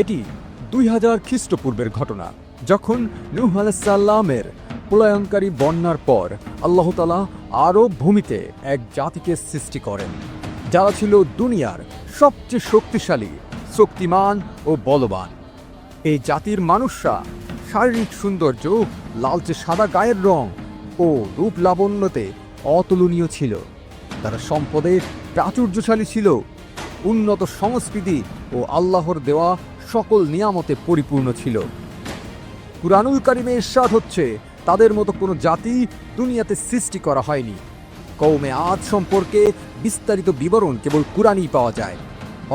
এটি দুই হাজার খ্রিস্টপূর্বের ঘটনা, যখন নূহ আলাইসাল্লামের প্রলয়ঙ্কারী বন্যার পর আল্লাহতালা আরব ভূমিতে এক জাতিকে সৃষ্টি করেন, যারা ছিল দুনিয়ার সবচেয়ে শক্তিশালী, শক্তিমান ও বলবান। এই জাতির মানুষরা শারীরিক সৌন্দর্য, লালচে সাদা গায়ের রং ও রূপ লাবণ্যতে অতুলনীয় ছিল। তারা সম্পদে প্রাচুর্যশালী ছিল, উন্নত সংস্কৃতি ও আল্লাহর দেওয়া সকল নিয়ামতে পরিপূর্ণ ছিল। কুরআনুল কারিমে ইরশাদ হচ্ছে, তাদের মতো কোনো জাতি দুনিয়াতে সৃষ্টি করা হয়নি। কৌমে আদ সম্পর্কে বিস্তারিত বিবরণ কেবল কুরআনই পাওয়া যায়।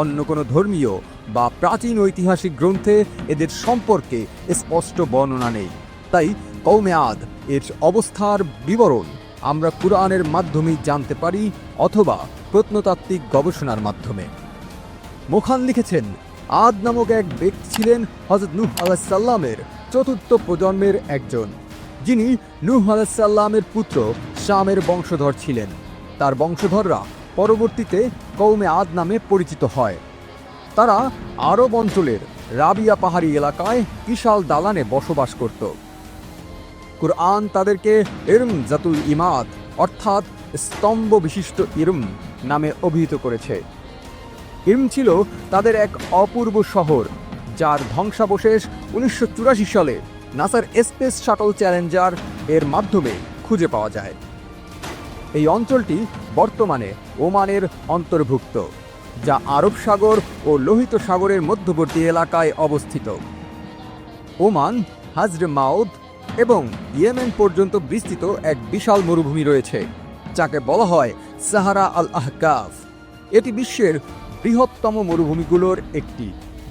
অন্য কোনো ধর্মীয় বা প্রাচীন ঐতিহাসিক গ্রন্থে এদের সম্পর্কে স্পষ্ট বর্ণনা নেই। তাই কৌমে আদ এর অবস্থার বিবরণ আমরা কুরআনের মাধ্যমেই জানতে পারি অথবা প্রত্নতাত্ত্বিক গবেষণার মাধ্যমে। মোখান লিখেছেন আদ নামক এক ব্যক্তি ছিলেন হজরত নূহ আলাহিসাল্লামের চতুর্থ প্রজন্মের একজন, যিনি নূহ আলাহিসাল্লামের পুত্র শামের বংশধর ছিলেন। তার বংশধররা পরবর্তীতে কৌমে আদ নামে পরিচিত হয়। তারা আরব অঞ্চলের রাবিয়া পাহাড়ি এলাকায় বিশাল দালানে বসবাস করত। কুরআন তাদেরকে ইরম জাতুল ইমাদ অর্থাৎ স্তম্ভ বিশিষ্ট ইরম নামে অভিহিত করেছে। ইরম ছিল তাদের এক অপূর্ব শহর, যার ধ্বংসাবশেষ উনিশশো চুরাশি সালে নাসার স্পেস শাটল চ্যালেঞ্জার এর মাধ্যমে খুঁজে পাওয়া যায়। এই অঞ্চলটি বর্তমানে ওমানের অন্তর্ভুক্ত, যা আরব সাগর ও লোহিত সাগরের মধ্যবর্তী এলাকায় অবস্থিত। ওমান, হাজরে মাউদ এবং ইয়েমেন পর্যন্ত বিস্তৃত এক বিশাল মরুভূমি রয়েছে, যাকে বলা হয় সাহারা আল আহকাফ। এটি বিশ্বের বৃহত্তম মরুভূমিগুলোর একটি,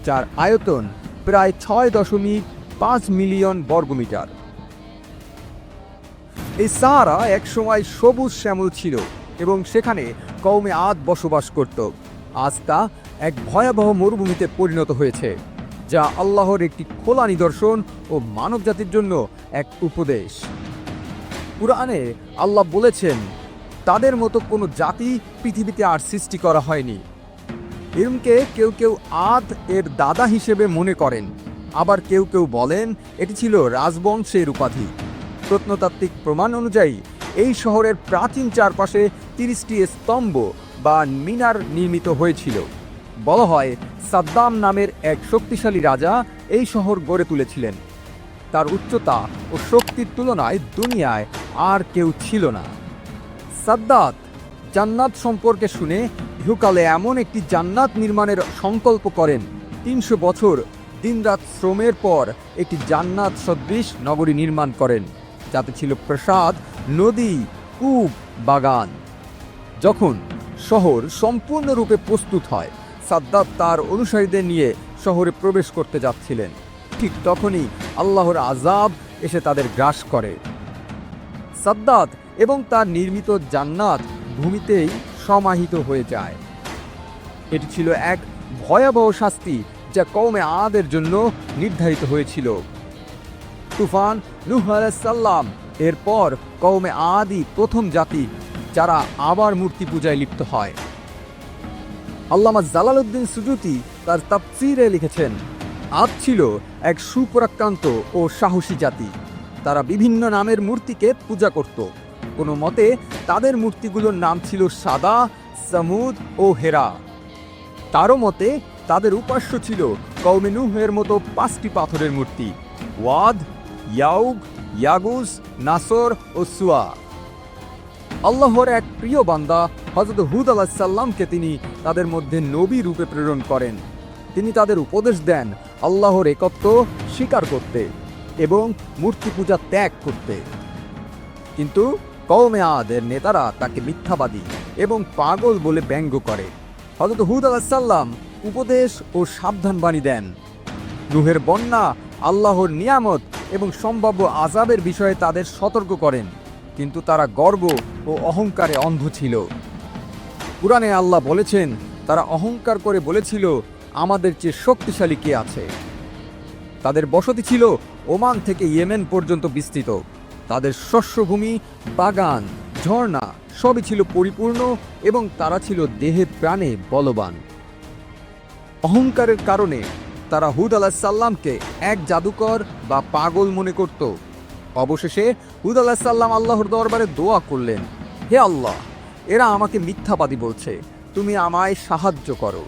যার আয়তন প্রায় ছয় দশমিক পাঁচ মিলিয়ন বর্গমিটার। এই সাহারা একসময় সবুজ শ্যামল ছিল এবং সেখানে কৌমে আদ বসবাস করত। আজ তা এক ভয়াবহ মরুভূমিতে পরিণত হয়েছে, যা আল্লাহর একটি খোলা নিদর্শন ও মানবজাতির জন্য এক উপদেশ। কুরআনে আল্লাহ বলেছেন, তাদের মতো কোনো জাতি পৃথিবীতে আর সৃষ্টি করা হয়নি। ইরমকে কেউ কেউ আদ এর দাদা হিসেবে মনে করেন। আবার কেউ কেউ বলেন, এটি ছিল রাজবংশের উপাধি। প্রত্নতাত্ত্বিক প্রমাণ অনুযায়ী, এই শহরের প্রাচীন চারপাশে তিরিশটি স্তম্ভ বা মিনার নির্মিত হয়েছিল। বলা হয়, সাদ্দাম নামের এক শক্তিশালী রাজা এই শহর গড়ে তুলেছিলেন। তার উচ্চতা ও শক্তির তুলনায় দুনিয়ায় আর কেউ ছিল না। সাদ্দাত জান্নাত সম্পর্কে শুনে ইহুকালে এমন একটি জান্নাত নির্মাণের সংকল্প করেন। তিনশো বছর, দিনরাত শ্রমের পর একটি জান্নাত সদৃশ নগরী নির্মাণ করেন, যাতে ছিল প্রসাদ, নদী, কূপ, বাগান। যখন শহর সম্পূর্ণরূপে প্রস্তুত হয় সাদ্দাত তার অনুসারীদের নিয়ে শহরে প্রবেশ করতে যাচ্ছিলেন। ঠিক তখনই আল্লাহর আজাব এসে তাদের গ্রাস করে। সাদ্দাত এবং তার নির্মিত জান্নাত ভূমিতেই সমাহিত হয়ে যায়। এটি ছিল এক ভয়াবহ শাস্তি যা কৌমে আদের জন্য নির্ধারিত হয়েছিল। তুফান নুহ সাল্লাম এরপর কৌমে আদি প্রথম জাতি যারা আবার মূর্তি পূজায় লিপ্ত হয়। আল্লামা জালালউদ্দিন সুজুতি তার তাফসিরে লিখেছেন, আদ ছিল এক সুপরাক্রান্ত ও সাহসী জাতি। তারা বিভিন্ন নামের মূর্তিকে পূজা করত। কোনো মতে, তাদের মূর্তিগুলোর নাম ছিল সাদা, সামুদ ও হেরা। তারও মতে, তাদের উপাস্য ছিল কৌমিনুহের মতো পাঁচটি পাথরের মূর্তি, ওয়াদ, ইয়াউগ, ইয়াগুস, নাসর ও সুয়া। আল্লাহর এক প্রিয় বান্দা হজরত হুদ আলাহ সাল্লামকে তিনি তাদের মধ্যে নবী রূপে প্রেরণ করেন। তিনি তাদের উপদেশ দেন আল্লাহর একত্ব স্বীকার করতে এবং মূর্তি পূজা ত্যাগ করতে। কিন্তু কৌমে আদের নেতারা তাকে মিথ্যাবাদী এবং পাগল বলে ব্যঙ্গ করে। হজরত হুদ আলাহিসাল্লাম উপদেশ ও সাবধান বাণী দেন। রুহের বন্যা, আল্লাহর নিয়ামত এবং সম্ভাব্য আজাবের বিষয়ে তাদের সতর্ক করেন, কিন্তু তারা গর্ব ও অহংকারে অন্ধ ছিল। পুরাণে আল্লাহ বলেছেন, তারা অহংকার করে বলেছিল, আমাদের চেয়ে শক্তিশালী কে আছে? তাদের বসতি ছিল ওমান থেকে ইয়েমেন পর্যন্ত বিস্তৃত। তাদের শস্যভূমি, বাগান, ঝর্ণা সবই ছিল পরিপূর্ণ এবং তারা ছিল দেহে প্রাণে বলবান। অহংকারের কারণে তারা হুদ আলাহিসাল্লামকে এক জাদুকর বা পাগল মনে করত। অবশেষে হুদ আলাহিসাল্লাম আল্লাহর দরবারে দোয়া করলেন, হে আল্লাহ, এরা আমাকে মিথ্যাবাদী বলছে, তুমি আমায় সাহায্য করো।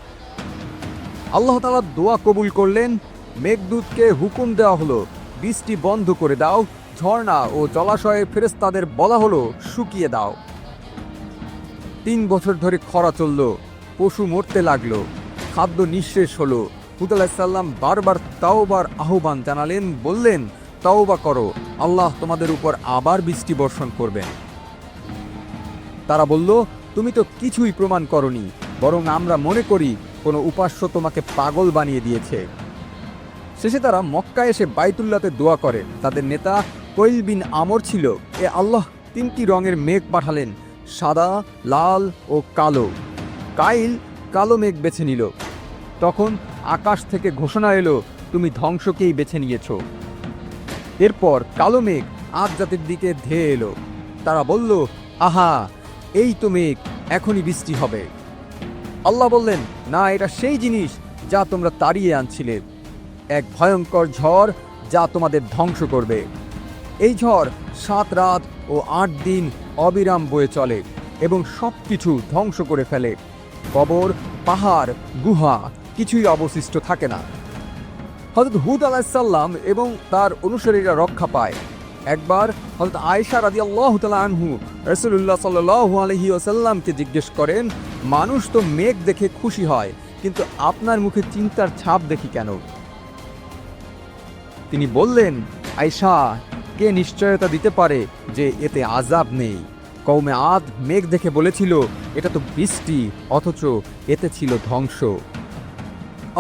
আল্লাহ তালা দোয়া কবুল করলেন, মেঘদূতকে হুকুম দেওয়া হলো, বৃষ্টি বন্ধ করে দাও ঝর্ণা ও জলাশয়ে ফেরেস্তাদের বলা হলো, শুকিয়ে দাও। তিন বছর ধরে খরা চলল, পশু মরতে লাগল, খাদ্য নিঃশেষ হলো। হুদ আলাহিসাল্লাম বারবার তাওবার আহ্বান জানালেন, বললেন, তাওবা করো, আল্লাহ তোমাদের উপর আবার বৃষ্টি বর্ষণ করবেন। তারা বলল, তুমি তো কিছুই প্রমাণ করনি, বরং আমরা মনে করি কোনো উপাস্য তোমাকে পাগল বানিয়ে দিয়েছে। শেষে তারা মক্কা এসে বাইতুল্লাতে দোয়া করে, তাদের নেতা কৈল বিন আমর ছিল। এ আল্লাহ তিনটি রঙের মেঘ পাঠালেন, সাদা, লাল ও কালো। কাইল কালো মেঘ বেছে নিল। তখন আকাশ থেকে ঘোষণা এলো, তুমি ধ্বংসকেই বেছে নিয়েছ। এরপর কালো মেঘ আজ জাতির দিকে ধেয়ে এলো। তারা বলল, আহা, এই তো মেঘ, এখনই বৃষ্টি হবে। আল্লাহ বললেন, না, এটা সেই জিনিস যা তোমরা তাড়িয়ে আনছিলে। এক ভয়ঙ্কর ঝড় যা তোমাদের ধ্বংস করবে। এই ঝড় সাত রাত ও আট দিন অবিরাম বয়ে চলে এবং সব কিছু ধ্বংস করে ফেলে। কবর, পাহাড়, গুহা, কিছুই অবশিষ্ট থাকে না। হজরত হুদ আলাহিসাল্লাম এবং তার অনুসারীরা রক্ষা পায়। একবার হজরত আয়েশা রাজি আল্লাহ আনহু রসুল্লাহ সাল্লু আলহি ওসাল্লামকে জিজ্ঞেস করেন, মানুষ তো মেঘ দেখে খুশি হয়, কিন্তু আপনার মুখে চিন্তার ছাপ দেখি কেন? তিনি বললেন, আয়শা কে নিশ্চয়তা দিতে পারে যে এতে আজাব নেই? কৌমে আদ মেঘ দেখে বলেছিল, এটা তো বৃষ্টি, অথচ এতে ছিল ধ্বংস।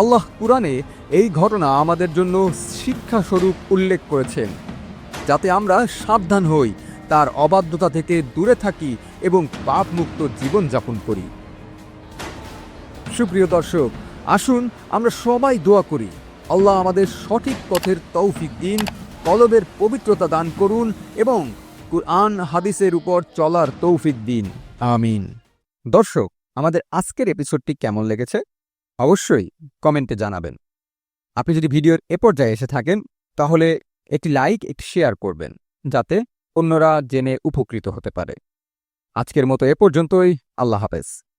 আল্লাহ কুরআনে এই ঘটনা আমাদের জন্য শিক্ষাস্বরূপ উল্লেখ করেছেন, যাতে আমরা সাবধান হই, তার অবাধ্যতা থেকে দূরে থাকি এবং পাপমুক্ত জীবনযাপন করি। সুপ্রিয় দর্শক, আসুন আমরা সবাই দোয়া করি, আল্লাহ আমাদের সঠিক পথের তৌফিক দিন কলবের পবিত্রতা দান করুন এবং কুরআন হাদিসের উপর চলার তৌফিক দিন। আমিন। দর্শক, আমাদের আজকের এপিসোডটি কেমন লেগেছে? অবশ্যই কমেন্টে জানাবেন। আপনি যদি ভিডিওর এ পর্যায়ে এসে থাকেন, তাহলে একটি লাইক, একটি শেয়ার করবেন, যাতে অন্যরা জেনে উপকৃত হতে পারে। আজকের মতো এ পর্যন্তই। আল্লাহ হাফেজ।